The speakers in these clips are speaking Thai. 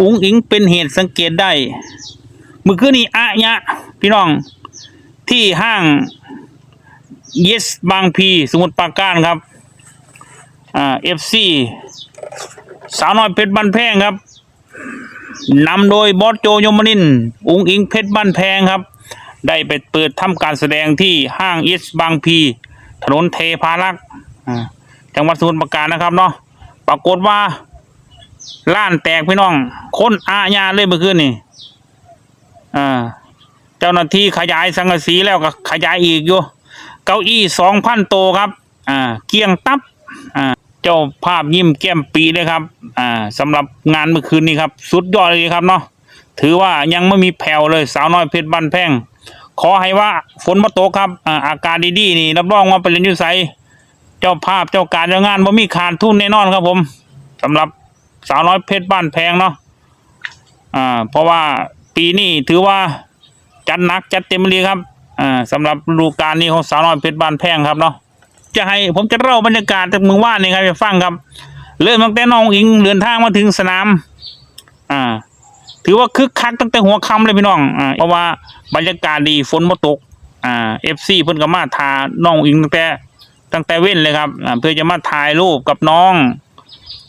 อุ้งอิงเป็นเหตุสังเกตได้เมื่อคืนนี้อะยะ พี่น้อง ที่ห้าง yes บางพีสมุทรปราการครับอ่า FC สาวน้อยเพชรบ้านแพงครับนำโดยบอสโจยมนิน อุงอิงเพชรบ้านแพงครับ ได้ไปเปิดทำการแสดงที่ห้างเอสบางพี ถนนเทพารักษ์จังหวัดสมุทรปราการนะครับเนาะปรากฏว่า ล้านแตกพี่น้อง คนอาญาเลยเมื่อคืนนี่อ่าเจ้าหน้าที่ขยายสังกะสีแล้วก็ขยายอีกอยู่ เก้าอี้สองพันโตครับ อ่า เกียงตับ อ่า เจ้าภาพยิ้มแก้มปีเลยครับ อ่าสำหรับงานเมื่อคืนนี้ครับ สุดยอดเลยครับเนาะ ถือว่ายังไม่มีแผ่วเลยสาวน้อยเพชรบ้านแพงขอให้ว่าฝนมาตกครับ อ่า อากาศดีๆนี่รับรองว่าเป็นเล่นยุไสเจ้าภาพเจ้าการเจ้างานบ่มีขาดทุนแน่นอนครับผมสำหรับ สาวน้อยเพชรบ้านแพงเนาะอ่าเพราะว่าปีนี้ถือว่าจัดหนักจัดเต็มเลยครับอ่าสำหรับฤดูกาลนี้ของสาวน้อยเพชรบ้านแพงครับเนาะจะให้ผมจะเล่าบรรยากาศจากเมืองว่านนี่ครับจะฟังครับ เริ่มตั้งแต่น้องอิงเดินทางมาถึงสนาม อ่า ถือว่าคึกคักตั้งแต่หัวค่ำเลยพี่น้องอ่าเพราะว่าบรรยากาศดีฝนมาตกอ่าเอฟซีเพิ่นก็มาทาน้องอิงตั้งแต่ตั้งแต่เว้นเลยครับอ่าเพื่อจะมาถ่ายรูปกับน้อง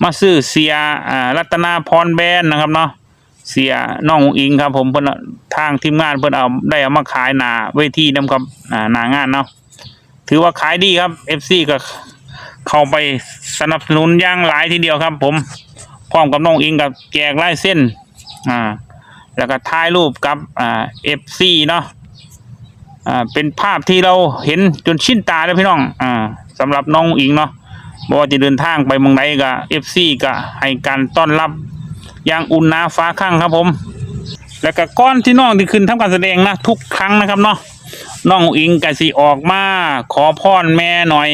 มาซื้อเสียอ่ารัตนาพรแบรนด์นะครับเนาะเสียน้องอิงครับ ผมเพิ่นเอาทางทีมงานเพิ่นเอาได้เอามาขายหนาเวทีนํครับอ่าหนางานเนาะถือว่าขายดีครับ FC ก็เข้าไปสนับสนุนอย่างหลายทีเดียวครับ ผมพร้อมกับน้องอิงกับแจกลายเส้นอ่าแล้วก็ถ่ายรูปกับอ่า FC เนาะอ่าเป็นภาพที่เราเห็นจนชินตาเลยพี่น้องอ่าสำหรับน้องอิงเนาะ บ่ว่าจะเดินทางไปเมืองใดก็ FC ก็ให้การต้อนรับอย่างอุ่นหนาฟ้าข้างครับผม แล้วก็ก้อนที่น้องที่ขึ้นทำการแสดงนะทุกครั้งนะครับเนาะน้องอิงกะสิออกมา ขอพรแม่หน่อย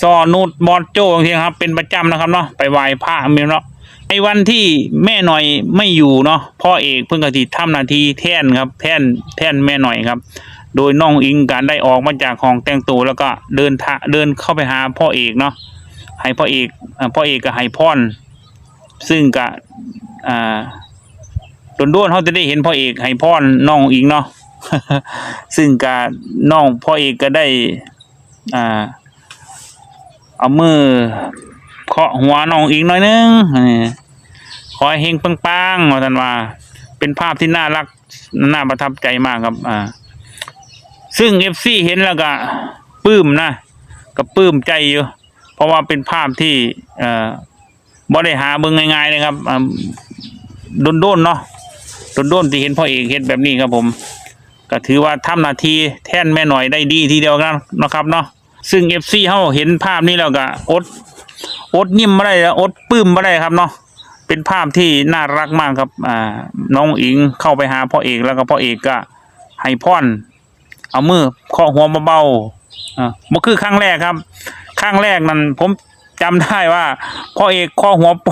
ซอนุดบอดโจ้บางทีครับ เป็นประจำนะครับเนาะไปไหว้พระมีเนาะในวันที่แม่หน่อยไม่อยู่เนาะพ่อเอกเพิ่งกะทิทำนาทีแท่นครับ แท่นแท่นแม่หน่อยครับ โดยน้องอิงการได้ออกมาจากห้องแต่งตัวแล้วก็เดินทะเดินเข้าไปหาพ่อเอกเนาะให้พ่อเอกพ่อเอกก็ให้พรซึ่งกะอ่าโดนๆเขาจะได้เห็นพ่อเอกให้พรน้องอิงเนาะซึ่งการน้องพ่อเอกก็ได้อ่าเอามือเคาะหัวน้องอีกหน่อยนึงขอให้เฮงปังๆว่าท่านว่า เป็นภาพที่น่ารักน่าประทับใจมากครับ อ่า ซึ่งเอฟซีเห็นแล้วก็ปลื้มนะก็ปลื้มใจอยู่ เพราะว่าเป็นภาพที่เอ่อบ่ได้หาเบิ่งง่ายๆเลยครับอ่าโดนเนาะโดนๆที่เห็นพ่อเอกเห็นแบบนี้ครับผม ก็ถือว่าทำหน้าทีแท่นแม่หน่อยได้ดีทีเดียวกันนะครับเนาะซึ่งเอฟซีเขาเห็นภาพนี้แล้วก็อดอดยิ้มไม่ได้แล้วอดปลื้มไม่ได้ครับเนาะเป็นภาพที่น่ารักมากครับ อ่า น้องอิงเข้าไปหาพ่อเอกแล้วก็พ่อเอกก็ให้พร เอามือเคาะหัวเบาๆอ่ามันคือครั้งแรกครับ ครั้งแรกนั้นผมจำได้ว่าพ่อเอกเคาะหัวโป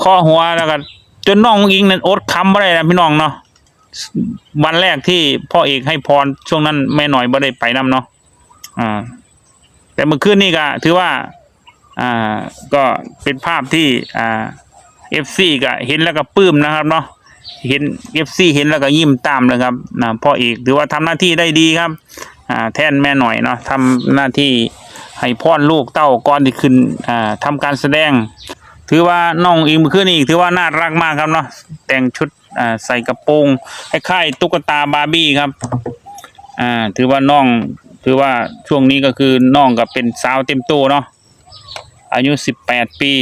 เคาะหัวแล้วก็จนน้องอิงนั้นอดคำไม่ได้นะพี่น้องเนาะวันแรกที่พ่อเอกให้พรช่วงนั้นแม่หน่อยบ่ได้ไปนํเนาะอ่า แต่เมื่อคืนนี่ก็ถือว่า อ่าก็เป็นภาพที่อ่าเอฟซีก็เห็นแล้วก็ปลื้มนะครับเนาะ เห็นเอฟซีเห็นแล้วก็ยิ้มตามเลยครับนะพ่อเอกถือว่าทำหน้าที่ได้ดีครับอ่าแทนแม่หน่อยเนาะทำหน้าที่ให้พ่อนลูกเต้าก่อนที่ขึ้นอ่าทำการแสดง ถือว่าน้องอิงเมื่อคืนนี้ถือว่าน่ารักมากครับเนาะแต่งชุดอ่าใส่กระโปรงคล้ายๆตุ๊กตาบาร์บี้ครับอ่าถือว่าน้องถือว่าช่วงนี้ก็คือน้องก็เป็นสาวเต็มตัวเนาะอายุสิบแปดปี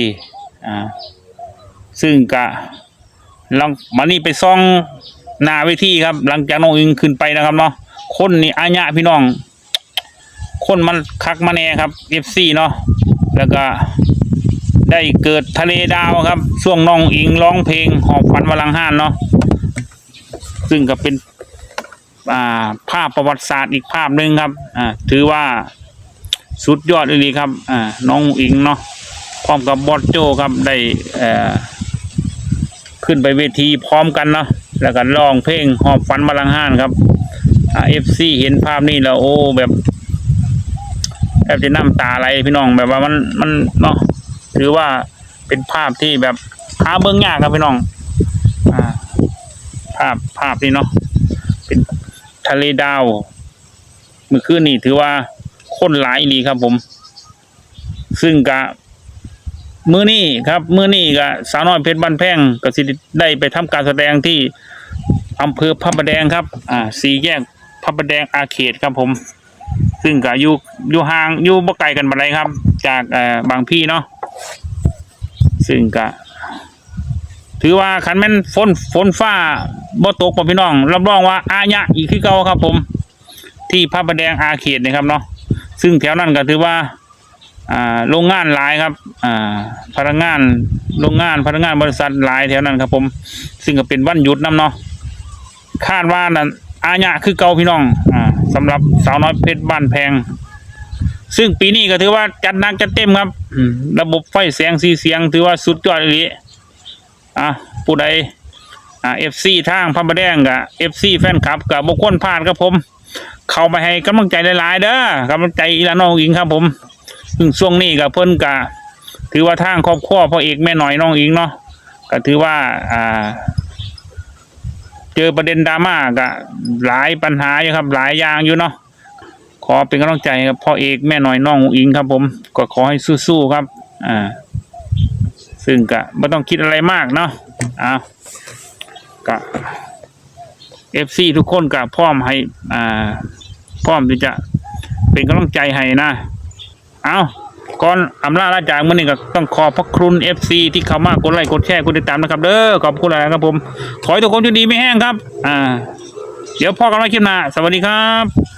อ่าซึ่งกะ หลังมานี่ไปซ่องหน้าเวทีครับ หลังจากน้องอิงขึ้นไปนะครับเนาะคนนี่อาญะพี่น้อง คนมันคักมาแน่ครับเอฟซีเนาะแล้วก็ได้เกิดทะเลดาวครับ ช่วงน้องอิงร้องเพลงหอบฝันวลังห้านเนาะซึ่งก็เป็นาภาพประวัติศาสตร์อีกภาพหนึ่งครับอ่าถือว่าสุดยอดเลยครับอ่าน้องอิงเนาะพร้อมกับบอสโจครับได้เอ่อ ขึ้นไปเวทีพร้อมกันเนาะแล้วก็ร้องเพลงหอบฝันวลังห้านครับเอฟซีเห็นภาพนี้แล้วโอ้แบบแอบจะน้ำตาไหลพี่น้องแบบว่ามันมันเนาะถือว่าเป็นภาพที่แบบหาเบิ่งยากครับพี่น้องอ่าภาพภาพนี่เนาะเป็นทะเลดาวเมื่อคืนนี่ถือว่าคนหลายดีครับผม ซึ่งกะ มื้อนี้ครับ มื้อนี้ก็สาวน้อยเพชรบ้านแพงก็สิได้ไปทำการแสดงที่อำเภอพระประแดงครับ อ่าสี่แยกพระประแดงอาเขตครับผม ซึ่งก็อยู่อยู่ห่างอยู่บ่ไกลกันปานใดครับ จากเอ่อบางพี่เนาะซึ่งก็ถือว่าคันแม่นฝนฝนฟ้าบ่ตกปพี่น้อง รับรองว่าอายะอีกคือเก่าครับผม ที่พระประแดงอาเขตนะครับเนาะซึ่งแถวนั้นก็ถือว่า โรงงานหลายครับพนักงานโรงงานพนักงานบริษัทหลายแถวนั้นครับผม ซึ่งก็เป็นวันหยุดนํเนาะคาดว่านั่นอาญะคือเก่าพี่น้องอ่าสำหรับสาวน้อยเพชรบ้านแพง ซึ่งปีนี้ก็ถือว่าจัดหนักจัดเต็มครับระบบไฟแสงสีเสียง ถือว่าสุดยอดเลยอะผู้ใดอ่าเอฟซีทางพระประแดงกับเอฟซีแฟนคลับกับบุคคลพลาดครับผม เข้ามาให้กำลังใจหลายๆเด้อกำลังใจอีลาน้องอิงครับผม ซึ่งช่วงนี้กับเพิ่นกะถือว่าทางครอบครัวพ่อเอกแม่หน่อยน้องอิงเนาะก็ถือว่าอ่า เจอประเด็นดราม่าก็หลายปัญหาอยู่ครับ หลายอย่างอยู่เนาะขอเป็นกำลังใจครับพ่อเอกแม่หน่อยน้องอิงครับผมก็ขอให้สู้ๆครับ อ่า ซึ่งก็ไม่ต้องคิดอะไรมากเนาะอ้าวก็เอฟซีทุกคนก็พร้อมให้ อ่า พร้อมที่จะเป็นกำลังใจให้นะ เอาก่อนอำลาลาจากมื่อนี้ก็ต้องขอบพระคุณเอฟซีที่เข้ามากดไลค์กดแชร์กดติดตามนะครับเด้อขอบคุณอะไรครับผม ขอให้ทุกคนโชคดีไม่แห้งครับ อ่า เดี๋ยวพ่อกันไว้คลิปหน้าสวัสดีครับ